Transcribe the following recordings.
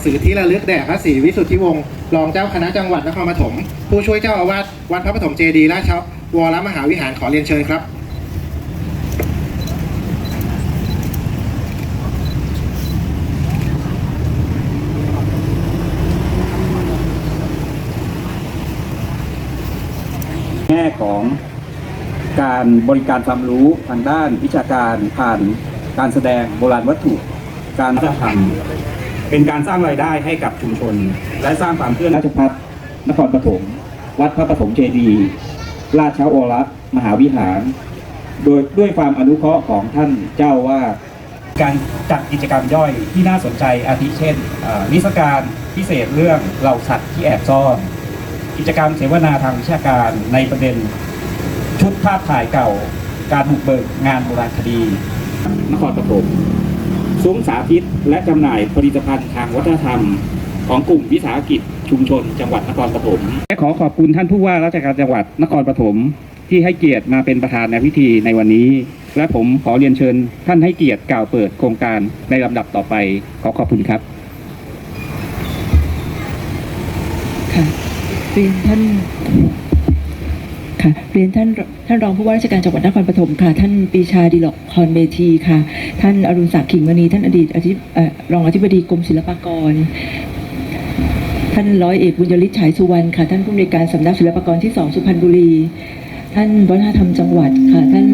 งสือที่ระลึกแด่พระศรีวิสุทธิวงศ์รองเจ้าคณะจังหวัดนครปฐมผู้ช่วยเจ้าอาวาสวัดพระปฐมเจดีย์ราชวรมหาวิหารขอเรียนเชิญครับแง่ของการบริการความรู้ทางด้านวิชาการผ่านการแสดงโบราณวัตถุการวัฒนธรรม เป็นการสร้างรายได้ให้กับชุมชน และสร้างความเพื่อราชพัฒนครปฐมวัดพระปฐมเจดีย์ราชโอรสมหาวิหาร โดยด้วยความอนุเคราะห์ของท่านเจ้าว่าการจัดกิจกรรมย่อยที่น่าสนใจอาทิเช่นเอ่อนิทรรศการพิเศษเรื่องเหล่าสัตว์ที่แอบซ่อน กิจกรรมเสวนาทางวิชาการในประเด็น ชุดภาพถ่ายเก่า การบุกเบิกงานโบราณคดี นครปฐม ซุ้มสาธิต และจำหน่ายผลิตภัณฑ์ทางวัฒนธรรม ของกลุ่มวิสาหกิจชุมชน จังหวัดนครปฐมและขอขอบคุณท่านผู้ว่าราชการจังหวัดนครปฐมที่ให้เกียรติมาเป็นประธานในพิธีในวันนี้ และผมขอเรียนเชิญท่านให้เกียรติกล่าวเปิดโครงการในลำดับต่อไป ขอขอบคุณครับค่ะเรียนท่าน ค่ะเรียนท่านท่านรองผู้ว่าราชการจังหวัดนครปฐมค่ะ ท่านปีชาดีหลอกคอนเมทีค่ะ ท่านอรุณศักดิ์ขิงมณีท่านอดีตอธิรองอธิบดีกรมศิลปากร ท่านร้อยเอกบุญยฤทธิ์ฉายสุวรรณค่ะ ท่านผู้อำนวยการสำนักศิลปากรที่สองสุพรรณบุรี ท่านวัฒนธรรมจังหวัดค่ะ ท่าน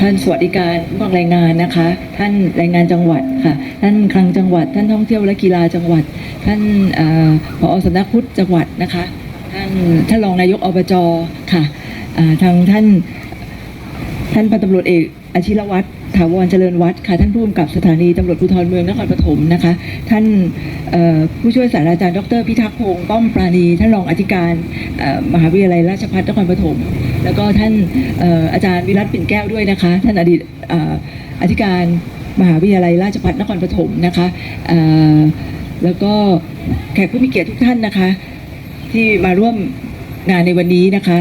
ท่านสวัสดิการผู้กองแรงงานนะคะ ท่านแรงงานจังหวัดค่ะ ท่านคลังจังหวัด ท่านท่องเที่ยวและกีฬาจังหวัด ท่านเอ่อผอสำนักพุทธจังหวัดนะคะ ท่านท่านรองนายกอบจค่ะทางท่านท่านพันตำรวจเอกอาชิรวัตรถาวรเจริญวัฒน์ค่ะท่านผู้กำกับสถานีตำรวจภูธรเมืองนครปฐมนะคะ ท่านผู้ช่วยศาสตราจารย์ดรพิทักษ์พงศ์ป้อมปราณีท่านรองอธิการมหาวิทยาลัยราชภัฏนครปฐมแล้วก็ท่านอออาจารย์วิรัตปิ่นแก้วด้วยนะคะ ท่านอดีตออธิการมหาวิทยาลัยราชภัฏนครปฐมนะคะแล้วก็แขกผู้มีเกียรติทุกท่านนะคะ ที่มาร่วมงานในวันนี้นะคะ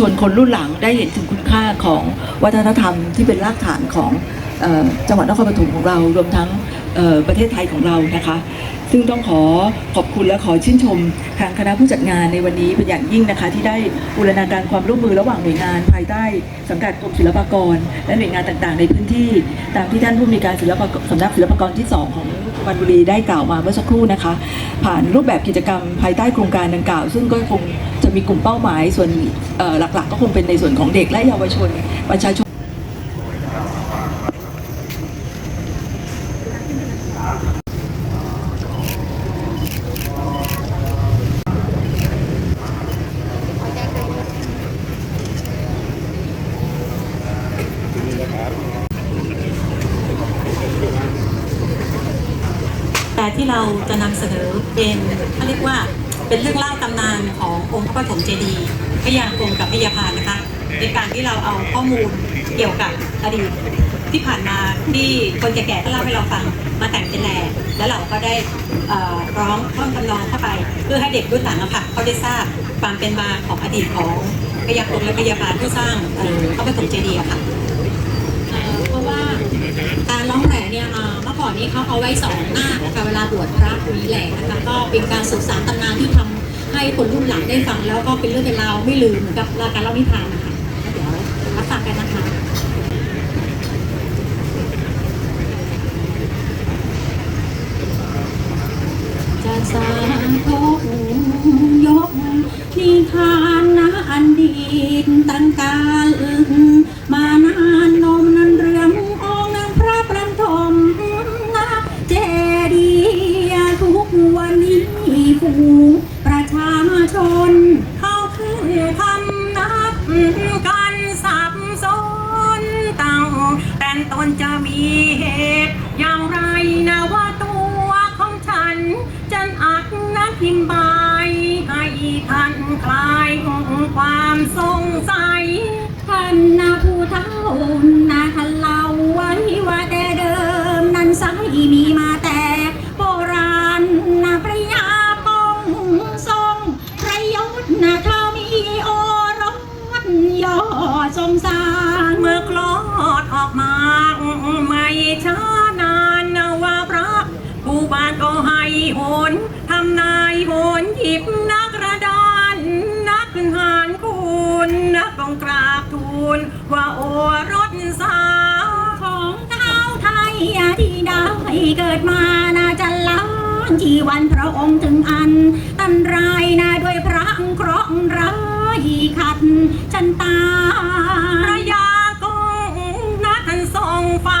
ส่วนคนรุ่นหลังได้เห็นถึงคุณค่าของวัฒนธรรมที่เป็นรากฐานของออจังหวัดนครปฐมของเรารวมทั้งประเทศไทยของเรานะคะ ซึ่งต้องขอขอบคุณและขอชื่นชมทางคณะผู้จัดงานในวันนี้เป็นอย่างยิ่งนะคะ ที่ได้บูรณาการความร่วมมือระหว่างหน่วยงาน ภายใต้สังกัดกรมศิลปากร และหน่วยงานต่างๆ ในพื้นที่ ตามที่ท่านผู้มีการศิลปากรสำนักศิลปากรที่ 2 ของสุพรรณบุรีได้กล่าวมาเมื่อสักครู่นะคะ ผ่านรูปแบบกิจกรรมภายใต้โครงการดังกล่าว ซึ่งก็คงจะมีกลุ่มเป้าหมายส่วนหลักๆ ก็คงเป็นในส่วนของเด็กและเยาวชนประชาชน เราจะนำเสนอเป็นเขาเรียกว่าเป็นเรื่องเล่าตำนานขององค์พระปฐมเจดีย์พระยากรมกับพระยาพานนะคะ ในการที่เราเอาข้อมูลเกี่ยวกับอดีตที่ผ่านมาที่คนแก่ๆก็เล่าให้เราฟังมาแต่งเป็นแหล่แล้วเราก็ได้ร้องท่อนทำนองเข้าไป เพื่อให้เด็กรุ่นหลังอะค่ะเขาได้ทราบความเป็นมาของอดีตของพยากรมและพยาพานผู้สร้างพระปฐมเจดีย์ค่ะเพราะว่าการร้อง ก่อนนี้เขาเอาไว้สองหน้านะคะเวลาบวชพระมีแหล่นะคะก็เป็นการสื่อสารตำนานที่ทำให้คนรุ่นหลังได้ฟังแล้วก็เป็นเรื่องเป็นราวไม่ลืมเหมือนกับรายการเล่านิทานนะคะเดี๋ยวรับฟังกันนะคะจะสาธกยกนิทานนะอันดีตั้งกาล คลายของความสงสัยท่านนาผู้เฒ่า ว่าโอรสสาวของเท้าไทยที่ได้เกิดมาน่าจะล้างชีวันพระองค์ถึงอัน ตันรายนาด้วยพระอังเคราะห์ร้ายขัดชันตาพระยากงนักทนสองฟ้า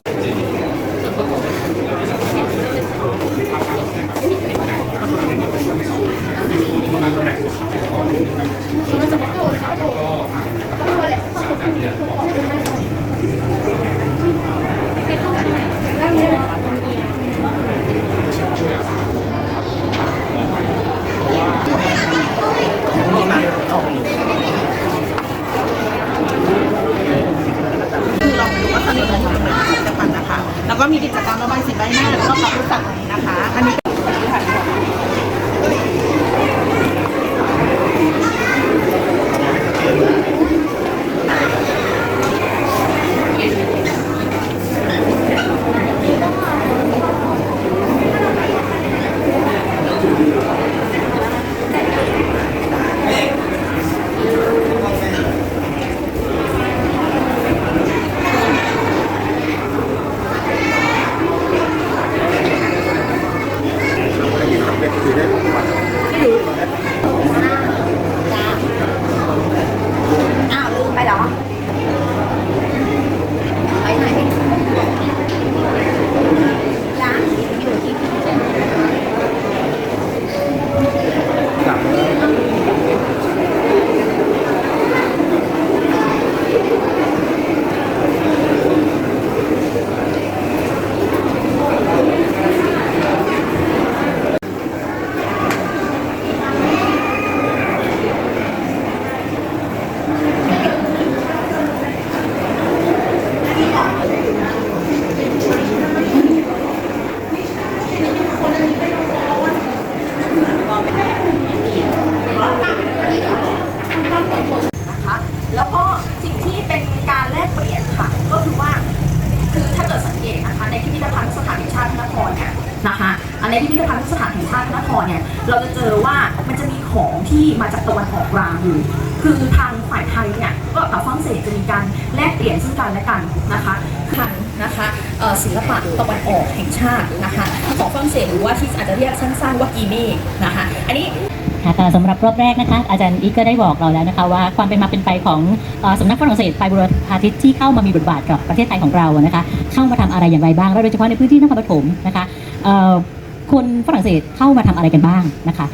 ที่มาจากตะวันออกกลางอยู่ คือทางฝ่ายไทยเนี่ยก็กับฝรั่งเศสจะมีการแลกเปลี่ยนซึ่งกันและกันนะคะทางนะคะศิลปะตะวันออกแห่งชาตินะคะของฝรั่งเศสหรือว่าที่อาจจะเรียกสั้นๆว่ากีเม่นะคะอันนี้ค่ะสำหรับรอบแรกนะคะ อาจารย์อีกก็ได้บอกเราแล้วนะคะว่าความเป็นมาเป็นไปของอสำนักฝรั่งเศสไฟบุรพาทิตที่เข้ามามีบทบาทกับประเทศไทยของเรานะคะเข้ามาทำอะไรอย่างไรบ้างแล้วโดยเฉพาะในพื้นที่นครปฐมนะคะคนฝรั่งเศสเข้ามาทำอะไรกันบ้างนะคะ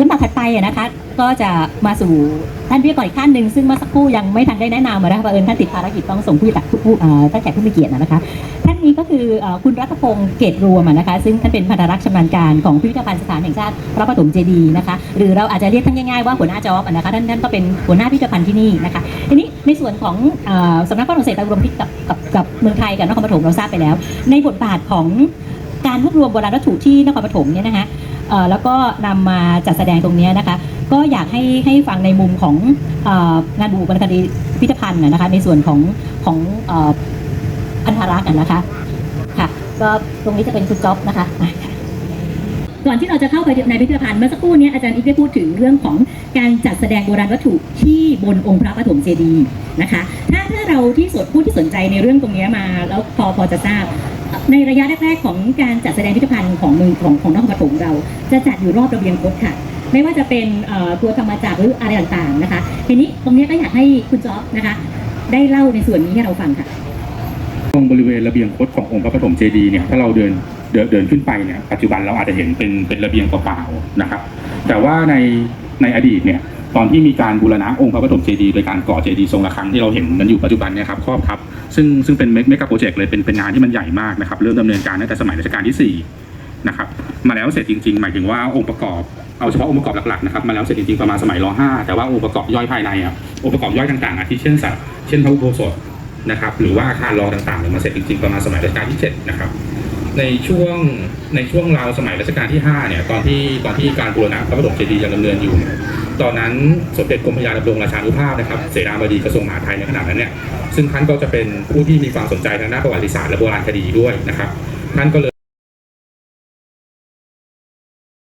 ลำดับถัดไปนะคะ ก็จะมาสู่ท่านพิธีกรอีกท่านหนึ่งซึ่งเมื่อสักครู่ยังไม่ทันได้แนะนำมานะคะเผอิญท่านติดภารกิจต้องส่งผู้ตัดผู้เอ่อท่านแขกผู้มีเกียรตินะคะ ท่านนี้ก็คือเอ่อคุณรัตพงศ์เกตรวมนะคะ ซึ่งท่านเป็นพันธรักษ์ชำนาญการของพิพิธภัณฑ์สถานแห่งชาติพระปฐมเจดีย์นะคะ หรือเราอาจจะเรียกท่านง่ายๆว่าหัวหน้าจอบอะนะคะท่านท่านก็เป็นหัวหน้าพิพิธภัณฑ์ที่นี่นะคะทีนี้ในส่วนของเอ่อสำนักฝรั่งเศสไปรวมที่กับกับกับเมืองไทยกับนครปฐมเราทราบไปแล้ว ในบทบาทของการรวบรวมโบราณวัตถุที่นครปฐมเนี่ยนะคะ แล้วก็นำมาจัดแสดงตรงนี้นะคะ ก็อยากให้ให้ฟังในมุมขององานบุรณคดีพิพิธภัณฑ์นะนะคะ ในส่วนของของอันธรักษ์นะคะค่ะก็ตรงนี้จะเป็นคุณจ๊อบนะคะก่อนที่เราจะเข้าไปในพิพิธภัณฑ์เมื่อสักครู่นี้อาจารย์อีกได้พูดถึงเรื่องของการจัดแสดงโบราณวัตถุที่บนองค์พระปฐมเจดีย์นะคะ ถ้าถ้าเราที่สนผู้ที่สนใจในเรื่องตรงนี้มาแล้วพอพอจะทราบ ในระยะแรกๆของการจัดแสดงพิพิธภัณฑ์ของเมืองของของนครปฐมเรา จะจัดอยู่รอบระเบียงคดค่ะ ไม่ว่าจะเป็นตัวธรรมจักรหรืออะไรต่างๆนะคะ ทีนี้ตรงนี้ก็อยากให้คุณจ๊อบนะคะ ได้เล่าในส่วนนี้ให้เราฟังค่ะ ตรงบริเวณระเบียงคดขององค์พระปฐมเจดีย์เนี่ยถ้าเราเดินเดินเดินขึ้นไปเนี่ยปัจจุบันเราอาจจะเห็นเป็นเป็นระเบียงเปล่าๆนะครับ แต่ว่าในในอดีตเนี่ย ตอนที่มีการบูรณะองค์พระปฐมเจดีย์โดยการก่อเจดีย์ทรงระฆังที่เราเห็นกันอยู่ปัจจุบันเนี่ยครับครอบครับซึ่งซึ่งเป็นเมกะโปรเจกต์เลยเป็นเป็นงานที่มันใหญ่มากนะครับเริ่มดำเนินการตั้งแต่สมัยรัชกาลที่สี่นะครับมาแล้วเสร็จจริง ๆ หมายถึงว่าองค์ประกอบเอาเฉพาะองค์ประกอบหลักๆนะครับมาแล้วเสร็จจริงๆประมาณสมัยร 5 แต่ว่าองค์ประกอบย่อยภายในอะองค์ประกอบย่อยต่างๆอาทิเช่นสัตว์เช่นพระอุโบสถนะครับหรือว่าอาคารรอต่างๆเนี่ยมาเสร็จจริงๆประมาณสมัยรัชกาลที่7นะครับในช่วงในช่วงราวสมัยรัชกาลที่5เนี่ยตอนที่ตอนที่การบูรณะพระบรมเจดีย์ยังดำเนินอยู่เนี่ย ตอนนั้นสมเด็จกรมพระยาดำรงราชานุภาพนะครับเสนาบดีกระทรวงมหาดไทยในขณะนั้นเนี่ยซึ่งท่านก็จะเป็นผู้ที่มีความสนใจทางด้านประวัติศาสตร์และโบราณคดีด้วยนะครับท่านก็เลย